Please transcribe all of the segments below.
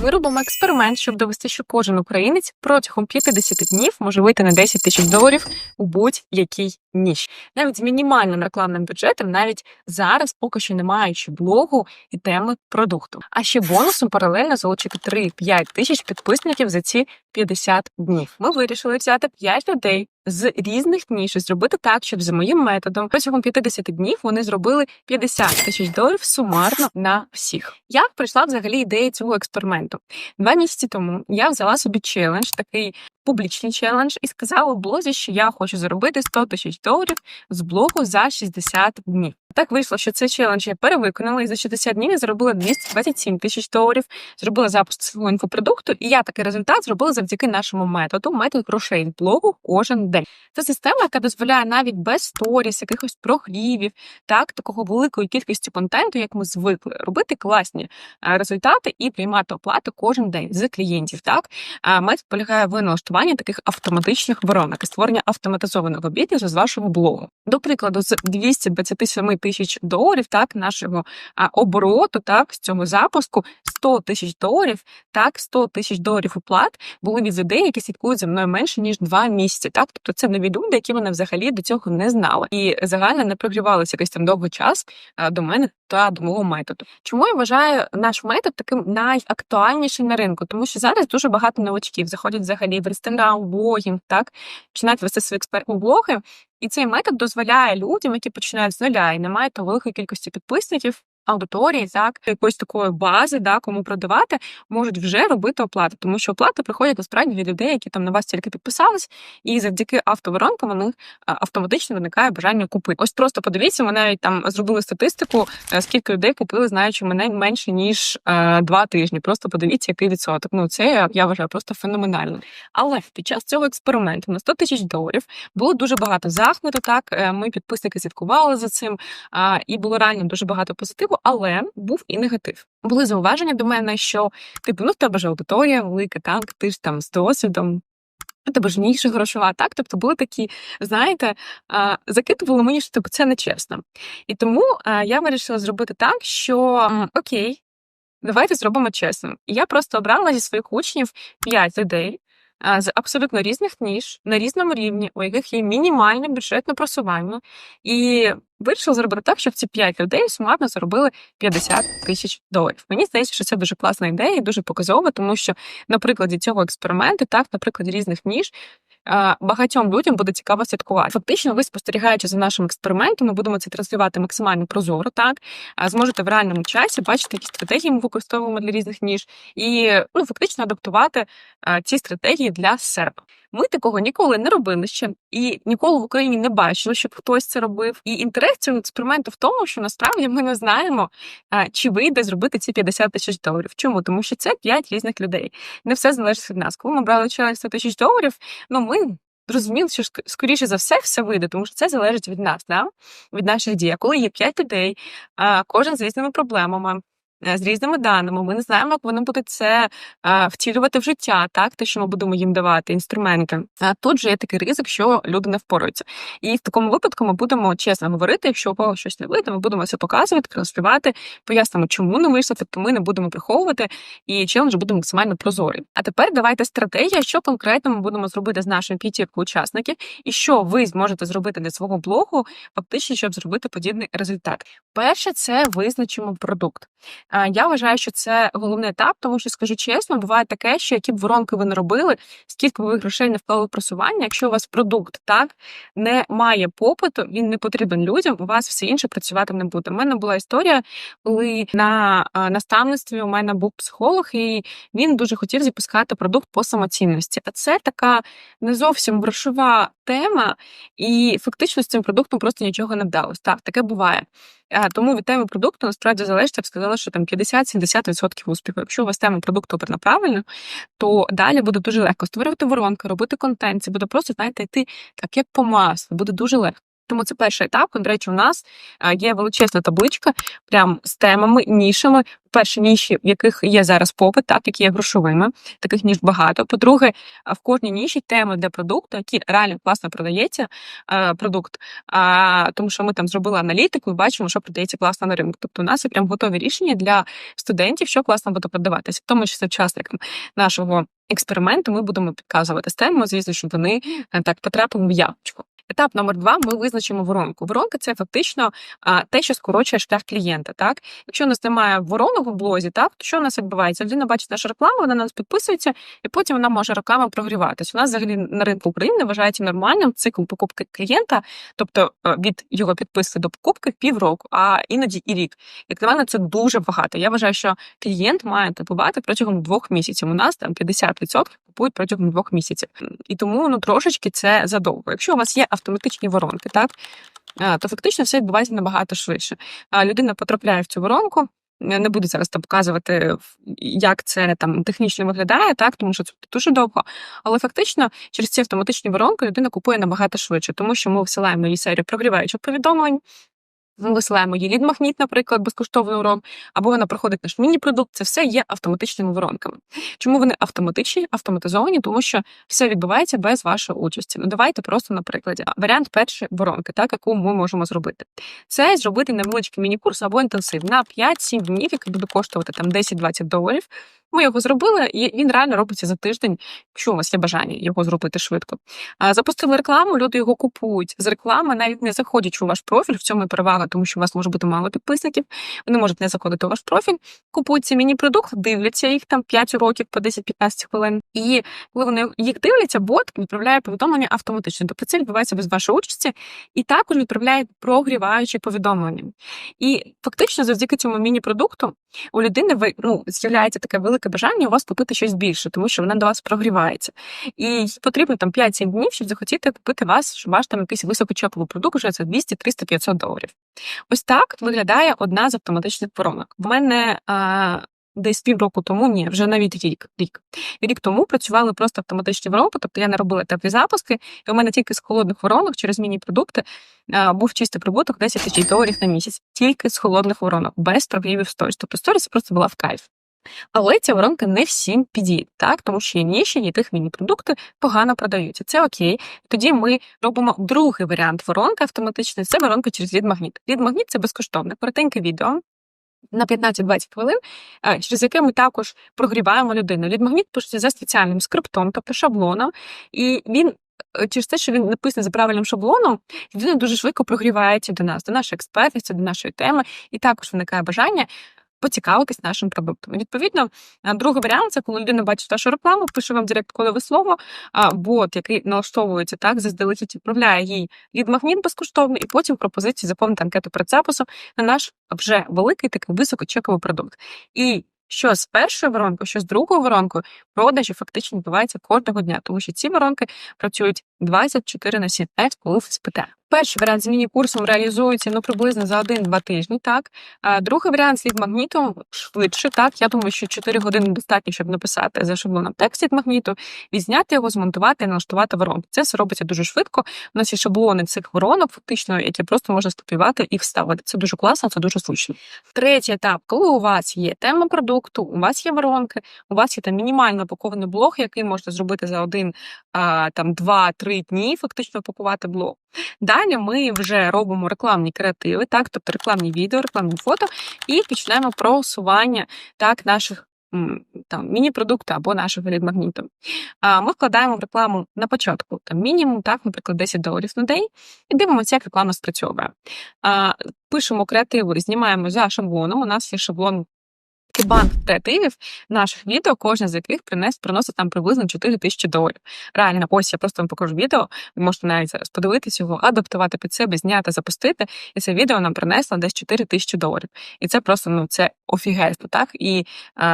Ми робимо експеримент, щоб довести, що кожен українець протягом 50 днів може вийти на 10 тисяч доларів у будь-який ніч. Навіть з мінімальним рекламним бюджетом, навіть зараз, поки що не маючи блогу і теми продукту. А ще бонусом паралельно залучити 3-5 тисяч підписників за ці 50 днів. Ми вирішили взяти 5 людей з різних ніж зробити так, щоб за моїм методом протягом 50 днів вони зробили 50 тисяч доларів сумарно на всіх. Як прийшла взагалі ідея цього експерименту? Два місяці тому я взяла собі челендж, такий публічний челендж, і сказала блозі, що я хочу заробити 100 тисяч доларів з блогу за 60 днів. Так вийшло, що цей челендж я перевиконала, і за 60 днів я заробила 227 тисяч доларів, зробила запуск свого інфопродукту, і я такий результат зробила завдяки нашому методу, метод грошей з блогу кожен день. Це система, яка дозволяє навіть без сторіс, якихось прогрівів, так такого великої кількості контенту, як ми звикли, робити класні е, результати і приймати оплату кожен день з клієнтів. Так метод полягає в налаштуванні таких автоматичних воронок і створення автоматизованого бізнесу з вашого блогу. До прикладу, з 227 тисяч доларів, так нашого обороту, так з цього запуску 100 тисяч доларів, так 100 тисяч доларів оплат були від людей, які слідкують за мною менше ніж два місяці. Так, тобто це нові люди, які мене взагалі до цього не знали, і загально не прогрівалися якийсь там довгий час до мене та до методу. Чому я вважаю наш метод таким найактуальнішим на ринку? Тому що зараз дуже багато новачків заходять взагалі в ресторан, блогінг, так починають вести свої експертні блоги. І цей метод дозволяє людям, які починають з нуля і не мають великої кількості підписників, аудиторії, так якоїсь такої бази, да, кому продавати, можуть вже робити оплати, тому що оплати приходять насправді від людей, які там на вас тільки підписались, і завдяки автоворонкам них автоматично виникає бажання купити. Ось просто подивіться, ми навіть там зробили статистику, е, скільки людей купили, знаючи мене менше ніж е, два тижні. Просто подивіться, який відсоток. Ну це я вважаю просто феноменально. Але під час цього експерименту на 100 тисяч доларів було дуже багато захвату. Так е, ми підписники слідкували за цим, і було реально дуже багато позитиву, але був і негатив. Були зауваження до мене, що типу, ну в тебе ж аудиторія велика, так ти ж там з досвідом. У тебе ж ніша грошова, так? Тобто були такі, знаєте, закидували мені, що типу, це нечесно. І тому я вирішила зробити так, що окей, давайте зробимо чесно. І я просто обрала зі своїх учнів 5 людей з абсолютно різних ніж на різному рівні, у яких є мінімальне бюджетне просування, і вирішили зробити так, щоб ці 5 людей сумарно заробили 50 тисяч доларів. Мені здається, що це дуже класна ідея і дуже показова, тому що на прикладі цього експерименту, так, на прикладі різних ніж. А, Багатьом людям буде цікаво слідкувати. Фактично, ви спостерігаючи за нашим експериментом, ми будемо це транслювати максимально прозоро, так а зможете в реальному часі бачити, які стратегії ми використовуємо для різних ніж, і ну фактично адаптувати ці стратегії для себе. Ми такого ніколи не робили ще і ніколи в Україні не бачили, щоб хтось це робив. І інтерес цього експерименту в тому, що насправді ми не знаємо, чи вийде зробити ці 50 тисяч доларів. Чому? Тому що це 5 різних людей. Не все залежить від нас. Коли ми брали челендж 100 тисяч доларів, ну ми. Зрозуміли, що скоріше за все все вийде, тому що це залежить від нас, да? від наших дій. А коли є п'ять людей, кожен з різними проблемами, з різними даними, ми не знаємо, як вони будуть це а, втілювати в життя, так те, що ми будемо їм давати, інструменти. А тут же є такий ризик, що люди не впораються. І в такому випадку ми будемо чесно говорити, якщо у когось щось не вийде, ми будемо це показувати, транслювати, пояснимо, чому не вийшло, тобто ми не будемо приховувати, і челендж буде максимально прозорий. А тепер давайте стратегія, що конкретно ми будемо зробити з нашою п'ятіркою учасників, і що ви зможете зробити для свого блогу, фактично, щоб зробити подібний результат. Перше, це визначимо продукт. А, Я вважаю, що це головний етап, тому що скажу чесно, буває таке, що які б воронки ви не робили, скільки б ви грошей не вклали в просування, якщо у вас продукт так не має попиту, він не потрібен людям, у вас все інше працювати не буде. У мене була історія, коли на наставництві у мене був психолог, і він дуже хотів запускати продукт по самоцінності. А це така не зовсім грошова тема, і фактично з цим продуктом просто нічого не вдалося. Так, таке буває. Тому від теми продукту насправді залежить, я б сказала, що там 50-70% успіху. Якщо у вас тема продукту обрана правильно, то далі буде дуже легко створювати воронки, робити контент. Це буде просто, знаєте, йти так, як по маслу, буде дуже легко. Тому це перший етап. До речі, у нас є величезна табличка прям з темами, нішами. Перші ніші, в яких є зараз попит, так які є грошовими, таких ніж багато. По-друге, в кожній ніші теми для продукту, які реально класно продається продукт. Тому що ми там зробили аналітику і бачимо, що продається класно на ринку. Тобто, у нас є прям готові рішення для студентів, що класно буде продаватися, в тому числі учасникам нашого експерименту. Ми будемо підказувати з теми, звісно, щоб вони е, так потрапили в явочку. Етап номер два ми визначимо воронку. Воронка це фактично те, що скорочує шлях клієнта. Так, якщо у нас немає воронок в блозі, так то що у нас відбувається? Людина бачить нашу рекламу, вона на нас підписується, і потім вона може роками прогріватися. У нас взагалі на ринку України вважається нормальним цикл покупки клієнта, тобто е, від його підписки до покупки півроку, а іноді і рік. Як на мене, це дуже багато. Я вважаю, що клієнт має купувати протягом двох місяців. У нас там 50% купують протягом двох місяців. І тому ну трошечки це задовго. Якщо у вас є автоматичні воронки, так то фактично все відбувається набагато швидше. А людина потрапляє в цю воронку. Не буду зараз там показувати, як це там технічно виглядає, так тому що це дуже довго. Але фактично через ці автоматичні воронки людина купує набагато швидше, тому що ми всилаємо їй серію прогріваючих повідомлень. Ми висилаємо їй лід-магніт, наприклад, безкоштовний урок, або вона проходить наш міні-продукт. Це все є автоматичними воронками. Чому вони автоматичні, автоматизовані? Тому що все відбувається без вашої участі. Ну давайте просто на прикладі. Варіант першої воронки, так яку ми можемо зробити. Це зробити невеличкий міні-курс або інтенсив на 5-7 днів, який буде коштувати там 10-20 доларів. Ми його зробили, і він реально робиться за тиждень, якщо у вас є бажання його зробити швидко. Запустили рекламу, люди його купують з реклами, навіть не заходячи у ваш профіль. В цьому і перевага, тому що у вас може бути мало підписників. Вони можуть не заходити у ваш профіль, купують цей міні-продукт, дивляться їх там 5 років по 10-15 хвилин. І коли вони їх дивляться, бот відправляє повідомлення автоматично. Тобто це відбувається без вашої участі, і також відправляє прогріваючі повідомлення. І фактично, завдяки цьому міні-продукту у людини ну з'являється таке велике бажання у вас купити щось більше, тому що вона до вас прогрівається. І потрібно там 5-7 днів, щоб захотіти купити вас, ваш там якийсь високочоповий продукт, вже це 200, 300, 500 доларів. Ось так виглядає одна з автоматичних воронок. В мене а, десь півроку тому, ні, вже навіть рік. Рік. Рік тому працювали просто автоматичні воронки, тобто я не робила теплі запуски, і у мене тільки з холодних воронок через міні-продукти був чистий прибуток 10 тисяч доларів на місяць, тільки з холодних воронок, без прогрівів сторіс. Тобто сторіс просто була в кайф. Але ця воронка не всім підійде, так тому що є ніші, яких міні-продукти погано продаються. Це окей. Тоді ми робимо другий варіант воронки автоматичної. Це воронка через лід-магніт. Лід-магніт це безкоштовне, коротеньке відео. На 15-20 хвилин, через яке ми також прогріваємо людину. Лід-магніт пишеться за спеціальним скриптом, тобто шаблоном, і він е, через те, що він написаний за правильним шаблоном, людина дуже швидко прогрівається до нас, до нашої експертності, до нашої теми, і також виникає бажання поцікавитись нашим продуктом. Відповідно, другий варіант це коли людина бачить вашу рекламу, пише вам директ кодове слово, а бот, який налаштовується так, заздалегідь відправляє їй від магніт безкоштовно, і потім пропозиції заповнити анкету перед записом на наш вже великий такий високочековий продукт. І що з першою воронкою, що з другою воронкою, продажі фактично відбуваються кожного дня, тому що ці воронки працюють 24 на 7, як коли ви спите. Перший варіант з міні-курсом реалізується ну, приблизно за 1-2 тижні. так. А другий варіант слід магніту швидше. так. Я думаю, що 4 години достатньо, щоб написати за шаблоном текст від магніту, відзняти його, змонтувати і налаштувати воронку. Це все робиться дуже швидко. У нас є шаблони цих воронок, фактично, які просто можна скопіювати і вставити. Це дуже класно, це дуже зручно. Третій етап, коли у вас є тема продукту, у вас є воронки, у вас є там мінімально упакований блог, який можна зробити за 1, 2, 3 свої дні, фактично пакувати блог. Далі ми вже робимо рекламні креативи, так, тобто рекламні відео, рекламні фото, і починаємо просування так, наших там міні-продуктів або нашого лідмагніту. Ми вкладаємо в рекламу на початку там мінімум, так, наприклад, 10 доларів на день, і дивимося, як реклама спрацьовує. А, Пишемо креативи, знімаємо за шаблоном. У нас є шаблон такий банк креативів наших відео, кожне з яких принес, приносить там приблизно 4 тисячі доларів. Реально, ось я просто вам покажу відео. Ви можете навіть зараз подивитися його, адаптувати під себе, зняти, запустити. І це відео нам принесло десь 4 тисячі доларів. І це просто ну це офігезно, так? І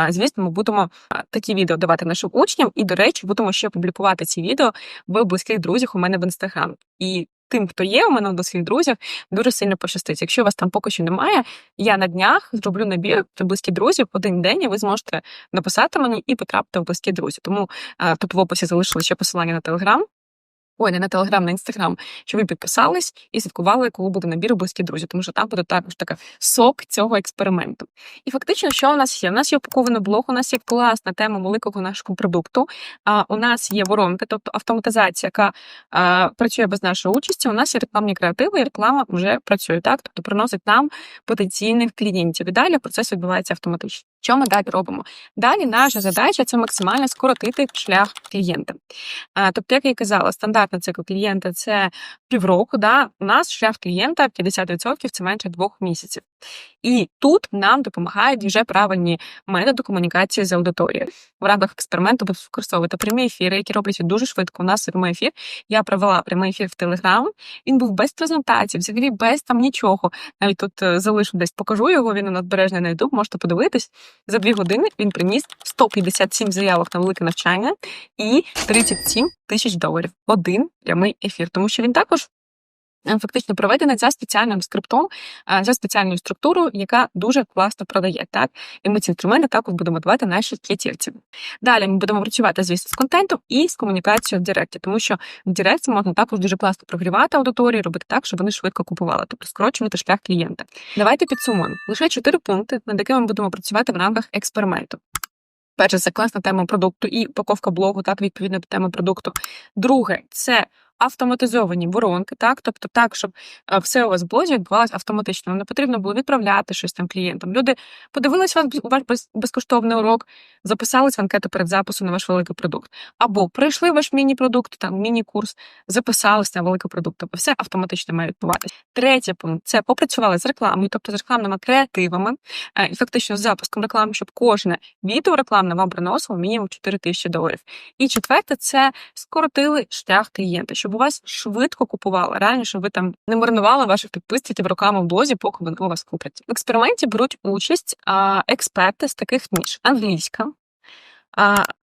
звісно, ми будемо такі відео давати нашим учням. І, до речі, будемо ще публікувати ці відео в близьких друзях у мене в інстаграм. І тим, хто є у мене в близьких друзях, дуже сильно пощастить. Якщо вас там поки що немає, я на днях зроблю набір близькі друзів один день, і ви зможете написати мені і потрапити в близькі друзі. Тому а, тут в описі залишили ще посилання на телеграм. Ой, не на Телеграм, на Інстаграм, що ви підписались і слідкували, коли буде набір близькі друзі, тому що там буде також така сок цього експерименту. І фактично, що у нас є? У нас є упакований блог, у нас є класна тема великого нашого продукту. А у нас є воронка, тобто автоматизація, яка а, працює без нашої участі. У нас є рекламні креативи, і реклама вже працює так, тобто приносить нам потенційних клієнтів. І далі процес відбувається автоматично. Що ми далі робимо? Далі наша задача це максимально скоротити шлях клієнта. Тобто, як я казала, стандартний цикл клієнта це півроку. Да? У нас шлях клієнта 50% це менше двох місяців. І тут нам допомагають вже правильні методи комунікації з аудиторією. В рамках експерименту ви використовуєте прямі ефіри, які робляться дуже швидко. У нас прямий ефір. Я провела прямий ефір в Телеграм. Він був без презентації, взагалі без там нічого. Навіть тут е, залишу десь покажу його. Він у нас збережений на YouTube, можете подивитись. За дві години він приніс 157 заявок на велике навчання і 37 тисяч доларів. Один прямий ефір, тому що він також. Е, Фактично проведений за спеціальним скриптом, е, за спеціальною структурою, яка дуже класно продає. Так і ми ці інструменти також будемо давати наших клієнтів. Далі ми будемо працювати, звісно, з контентом і з комунікацією в Директі, тому що в Директі можна також дуже класно прогрівати аудиторію, робити так, щоб вони швидко купували, тобто скорочувати шлях клієнта. Давайте підсумуємо. Лише чотири пункти, над якими ми будемо працювати в рамках експерименту. Перше, це класна тема продукту і упаковка блогу, так, відповідно до теми продукту. Друге, це автоматизовані воронки, так, тобто так, щоб е, все у вас в блозі відбувалося автоматично. Не потрібно було відправляти щось там клієнтам. Люди подивились вас ваш безкоштовний урок, записались в анкету перед записом на ваш великий продукт. Або пройшли ваш міні-продукт, там міні-курс, записались на великий продукт. Тобто все автоматично має відбуватися. Третій пункт це попрацювали з рекламою, тобто з рекламними креативами, е, і фактично з запуском реклами, щоб кожне відео рекламне вам приносило мінімум 4 тисячі доларів. І четверте, це скоротили шлях клієнта, щоб у вас швидко купували. Реально, щоб ви там не марнували ваших підписників роками в блозі, поки вони у вас куплять. В експерименті беруть участь експерти з таких ніж: англійська,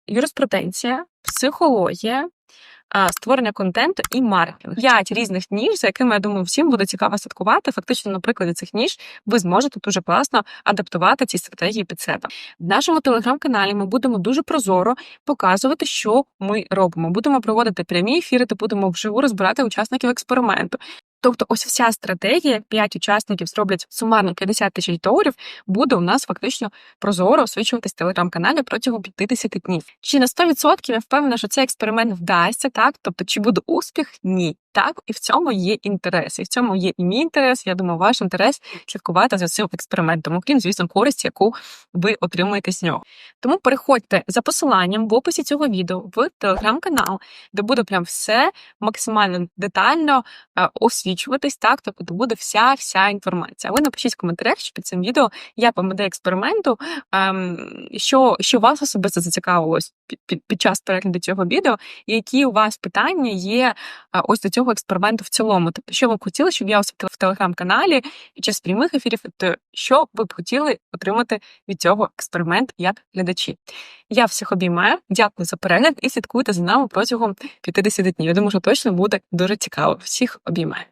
юриспруденція, психологія. Створення контенту і маркетинг. П'ять різних ніж, за якими я думаю, всім буде цікаво слідкувати. Фактично, на прикладі цих ніж ви зможете дуже класно адаптувати ці стратегії під себе. В нашому телеграм-каналі ми будемо дуже прозоро показувати, що ми робимо. Будемо проводити прямі ефіри, та будемо вживу розбирати учасників експерименту. Тобто, ось вся стратегія, як 5 учасників зроблять сумарно 50 тисяч доларів, буде у нас фактично прозоро освічуватись телеграм-каналі протягом 50 днів. Чи на 100% я впевнена, що цей експеримент вдасться, так? Тобто, чи буде успіх? Ні. Так, і в цьому є інтерес. І в цьому є і мій інтерес. Я думаю, ваш інтерес слідкувати за цим експериментом, окрім, звісно, користь, яку ви отримуєте з нього. Тому переходьте за посиланням в описі цього відео в телеграм-канал, де буде прям все максимально детально е, освічуватись, так, тобто буде вся вся інформація. Ви напишіть в коментарях, що під цим відео як вам ідея експерименту, ем, що, що вас особисто зацікавилось під, під, під час перегляду цього відео, і які у вас питання є е, ось до цього експерименту в цілому. Тобто, що ви хотіли, щоб я ось в телеграм-каналі під час прямих ефірів, то що ви б хотіли отримати від цього експерименту як глядачі. Я всіх обіймаю, дякую за перегляд і слідкуйте за нами протягом 50 днів. Я думаю, що точно буде дуже цікаво. Всіх обіймаю.